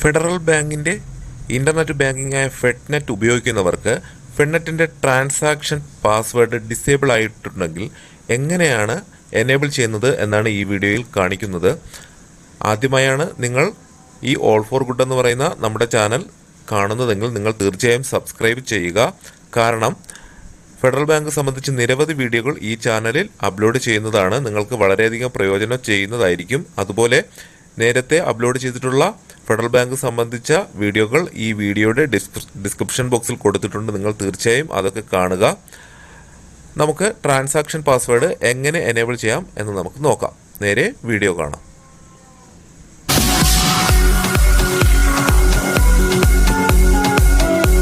Federal ബാങ്കിന്റെ internet banking ആയ ഫെഡ്നെറ്റ് ഉപയോഗിക്കുന്നവർക്ക് ഫെഡ്നെറ്റിന്റെ ട്രാൻസാക്ഷൻ പാസ്വേഡ് ഡിസേബിൾ ആയിട്ടുണ്ടെങ്കിൽ എങ്ങനെയാണ് എനേബിൾ ചെയ്യുന്നത് എന്നാണ് ഈ വീഡിയോയിൽ കാണിക്കുന്നത്. ആദ്യമായാണ് നിങ്ങൾ ഈ ഓൾ ഫോർ ഗുഡ് എന്ന് പറയുന്ന നമ്മുടെ ചാനൽ കാണുന്നതെങ്കിൽ നിങ്ങൾ തീർച്ചയായും സബ്സ്ക്രൈബ് ചെയ്യുക. കാരണം ഫെഡറൽ ബാങ്ക് സംബന്ധിച്ച് നിരവധി വീഡിയോകൾ ഈ ചാനലിൽ അപ്ലോഡ് ചെയ്യുന്നതാണ്. നിങ്ങൾക്ക് വളരെയധികം പ്രയോജനം ചെയ്യുന്നതായിരിക്കും. അതുപോലെ നേരത്തെ അപ്ലോഡ് ചെയ്തിട്ടുള്ള ഫെഡറൽ ബാങ്ക് സംബന്ധിച്ച വീഡിയോകൾ ഈ വീഡിയോയുടെ ഡിസ്ക്രിപ്ഷൻ ബോക്സിൽ കൊടുത്തിട്ടുണ്ട്. നിങ്ങൾ തീർച്ചയായും അതൊക്കെ കാണുക. നമുക്ക് ട്രാൻസാക്ഷൻ പാസ്വേഡ് എങ്ങനെ എനേബിൾ ചെയ്യാം എന്ന് നമുക്ക് നോക്കാം. നേരെ വീഡിയോ കാണാം.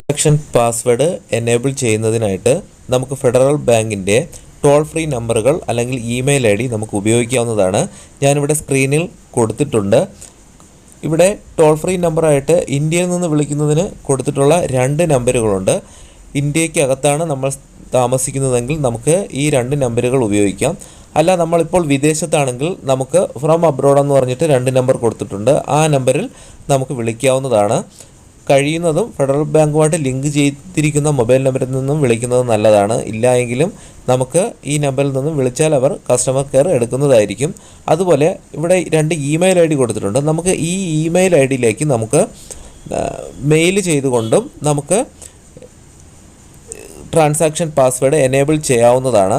ട്രാൻസാക്ഷൻ പാസ്വേഡ് എനേബിൾ ചെയ്യുന്നതിനായിട്ട് നമുക്ക് ഫെഡറൽ ബാങ്കിന്റെ ടോൾ ഫ്രീ നമ്പറുകൾ അല്ലെങ്കിൽ ഇമെയിൽ ഐ ഡി നമുക്ക് ഉപയോഗിക്കാവുന്നതാണ്. ഞാനിവിടെ സ്ക്രീനിൽ കൊടുത്തിട്ടുണ്ട്. ഇവിടെ ടോൾ ഫ്രീ നമ്പറായിട്ട് ഇന്ത്യയിൽ നിന്ന് വിളിക്കുന്നതിന് കൊടുത്തിട്ടുള്ള രണ്ട് നമ്പറുകളുണ്ട് ഇന്ത്യക്കകത്താണ് നമ്മൾ താമസിക്കുന്നതെങ്കിൽ നമുക്ക് ഈ രണ്ട് നമ്പറുകൾ ഉപയോഗിക്കാം. അല്ല നമ്മളിപ്പോൾ വിദേശത്താണെങ്കിൽ നമുക്ക് ഫ്രം അബ്രോഡ് എന്ന് പറഞ്ഞിട്ട് രണ്ട് നമ്പർ കൊടുത്തിട്ടുണ്ട്. ആ നമ്പറിൽ നമുക്ക് വിളിക്കാവുന്നതാണ്. കഴിയുന്നതും ഫെഡറൽ ബാങ്കുമായിട്ട് ലിങ്ക് ചെയ്തിരിക്കുന്ന മൊബൈൽ നമ്പറിൽ നിന്നും വിളിക്കുന്നത് നല്ലതാണ്. ഇല്ല എങ്കിലും നമുക്ക് ഈ നമ്പറിൽ നിന്നും വിളിച്ചാൽ അവർ കസ്റ്റമർ കെയർ എടുക്കുന്നതായിരിക്കും. അതുപോലെ ഇവിടെ രണ്ട് ഇമെയിൽ ഐ ഡി കൊടുത്തിട്ടുണ്ട്. നമുക്ക് ഈ ഇമെയിൽ ഐ ഡിയിലേക്ക് നമുക്ക് മെയിൽ ചെയ്തുകൊണ്ടും നമുക്ക് ട്രാൻസാക്ഷൻ പാസ്വേഡ് എനേബിൾ ചെയ്യാവുന്നതാണ്.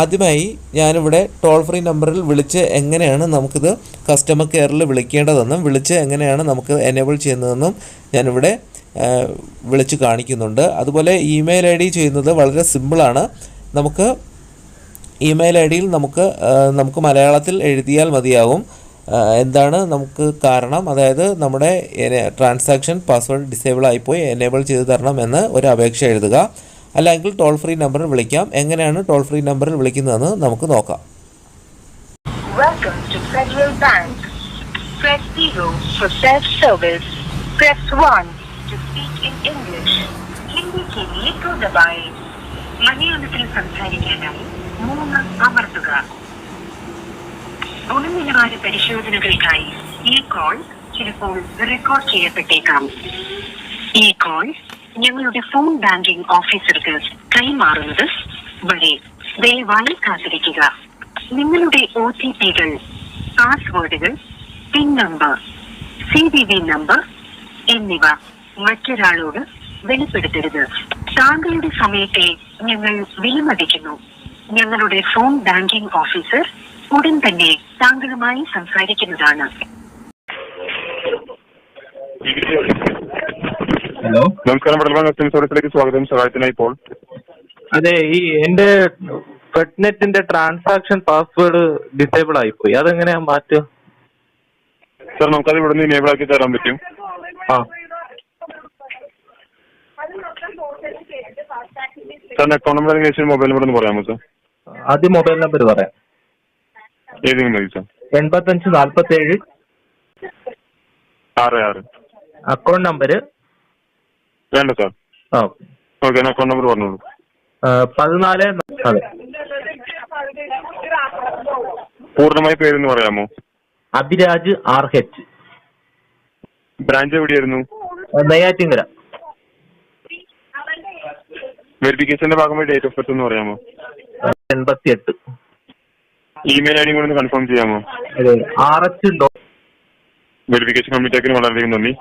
ആദ്യമായി ഞാനിവിടെ ടോൾ ഫ്രീ നമ്പറിൽ വിളിച്ച് എങ്ങനെയാണ് നമുക്കിത് കസ്റ്റമർ കെയറിൽ വിളിക്കേണ്ടതെന്നും വിളിച്ച് എങ്ങനെയാണ് നമുക്ക് എനേബിൾ ചെയ്യുന്നതെന്നും ഞാനിവിടെ വിളിച്ച് കാണിക്കുന്നുണ്ട്. അതുപോലെ ഇമെയിൽ ഐ ഡി ചെയ്യുന്നത് വളരെ സിമ്പിളാണ് നമുക്ക് ഇമെയിൽ ഐ ഡിയിൽ നമുക്ക് നമുക്ക് മലയാളത്തിൽ എഴുതിയാൽ മതിയാകും എന്താണ് നമുക്ക് കാരണം? അതായത് നമ്മുടെ ട്രാൻസാക്ഷൻ പാസ്വേഡ് ഡിസേബിൾ ആയിപ്പോയി എനേബിൾ ചെയ്ത് തരണം എന്ന് ഒരു അപേക്ഷ എഴുതുക. അല്ലെങ്കിൽ ടോൾ ഫ്രീ നമ്പറിൽ വിളിക്കാം. എങ്ങനെയാണ് ടോൾ ഫ്രീ നമ്പറിൽ വിളിക്കുന്നതെന്ന് നമുക്ക് നോക്കാം. മലയാളത്തിൽ പരിശോധനകൾക്കായി ഈ കോൾ ചിലപ്പോൾ റെക്കോർഡ് ചെയ്യപ്പെട്ടേക്കാം. ഈ കോൾ ഞങ്ങളുടെ ഫോൺ ബാങ്കിംഗ് ഓഫീസർക്ക് കൈമാറുന്നത് വരെ ദയവായി കാത്തിരിക്കുക. നിങ്ങളുടെ ഒ ടി പികൾ പാസ്വേഡുകൾ PIN number C V V number എന്നിവ മറ്റൊരാളോട് വെളിപ്പെടുത്തരുത്. താങ്കളുടെ സമയത്തെ ഞങ്ങൾ വിലമതിക്കുന്നു. ഞങ്ങളുടെ ഫോൺ ബാങ്കിംഗ് ഓഫീസർ ഉടൻ തന്നെ താങ്കളുമായി സംസാരിക്കുന്നതാണ്. ഹലോ. നമസ്കാരം കസ്റ്റമർ സർവീസിലേക്ക് സ്വാഗതം. സഹായത്തിനായി ഇപ്പോൾ. അതെ ഈ എന്റെ ഫെഡ്നെറ്റിന്റെ ട്രാൻസാക്ഷൻ പാസ്വേഡ് ഡിസേബിൾ ആയിപ്പോയി. അതെങ്ങനെയാ മാറ്റുക? സാർ നമുക്കത് ഇവിടെ നിന്ന് ഇനേബിൾ ആക്കി തരാൻ പറ്റും. ആ. സാറിന്റെ അക്കൗണ്ട് നമ്പർ അതിനുശേഷം മൊബൈൽ നമ്പർ ഒന്ന് പറയാമോ സാർ? ആദ്യം മൊബൈൽ നമ്പർ പറയാം. ഏതെങ്കിലും മതി സാർ. എൺപത്തഞ്ച് നാൽപ്പത്തി ഏഴ് ആറ് ആറ്. അക്കൗണ്ട് നമ്പർ വേണ്ട സാർ. ആ. ഓക്കെ അക്കൗണ്ട് നമ്പർ പറഞ്ഞോളൂ. പതിനാല് അതെ. പൂർണമായ പേരെന്ന് പറയാമോ? അഭിരാജ് ആർ എച്ച് ബ്രാഞ്ച് എവിടെയായിരുന്നു? നെയ്യാറ്റിങ്കര. വെരിഫിക്കേഷന്റെ ഭാഗമായി ഡേറ്റ് ഓഫ് ബർത്ത് എന്ന് പറയാമോ? എൺപത്തി എട്ട് ഇമെയിൽ ഐ ഡി കൂടെ ഒന്ന് കൺഫേം ചെയ്യാമോ? ആർ എച്ച് ഡോ വെരിഫിക്കേഷൻ കംപ്ലീറ്റ് ആക്കി വളരെയധികം നന്ദി.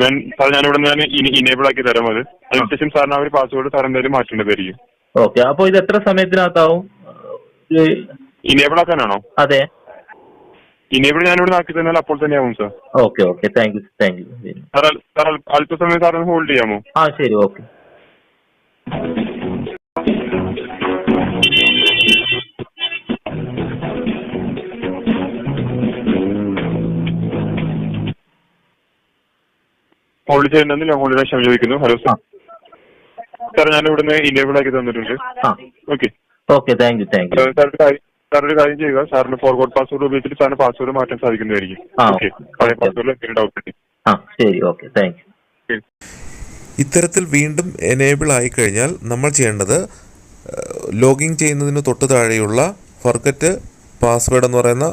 ഞാൻ സാർ ഞാൻ ഇവിടെ ഞാൻ ഇനേബിൾ ആക്കി തരാം അത്. അതിനുശേഷം സാറിന് ആ ഒരു പാസ്വേഡ് സാർ എന്തായാലും മാറ്റേണ്ടതായിരിക്കും ഓക്കെ അപ്പൊ ഇത് എത്ര സമയത്തിനകത്താവും? ഇനേബിൾ ആക്കാനാണോ? അതെ. ഇനേബിൾ ഞാൻ ഇവിടെ ആക്കി തന്നാൽ അപ്പോൾ തന്നെ ആവും sir. Okay okay thank you thank you sir അല്പസമയം സാറിന് ഹോൾഡ് ചെയ്യാമോ? ആ ശരി ഓക്കെ ഹോൾഡ് ചെയ്യണമെന്ന് ഞാൻ വളരെ ക്ഷമ ചോദിക്കുന്നു. Hello sir. സാർ ഞാൻ ഇവിടുന്ന് ഇനേബിൾ ആക്കി തന്നിട്ടുണ്ട്. ആ. Okay. Okay thank you thank you. Sir ഒരു കാര്യം സാർ ഒരു കാര്യം ചെയ്യുക. സാറിന് ഫോർവേഡ് പാസ്വേഡ് ഉപയോഗിച്ചിട്ട് സാറിന് പാസ്വേഡ് മാറ്റാൻ സാധിക്കുന്നതായിരിക്കും. ഓക്കെ. പഴയ. പാസ്വേഡിൽ എന്തെങ്കിലും ഡൗട്ട് ഉണ്ട്. ആ ശരി ഓക്കെ താങ്ക് യു. ഇത്തരത്തിൽ വീണ്ടും എനേബിൾ ആയി കഴിഞ്ഞാൽ നമ്മൾ ചെയ്യേണ്ടത് ലോഗിൻ ചെയ്യുന്നതിന് തൊട്ട് താഴെയുള്ള ഫർഗറ്റ് പാസ്വേഡ് എന്ന് പറയുന്ന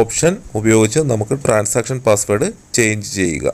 ഓപ്ഷൻ ഉപയോഗിച്ച് നമുക്ക് ട്രാൻസാക്ഷൻ പാസ്വേഡ് ചേഞ്ച് ചെയ്യുക.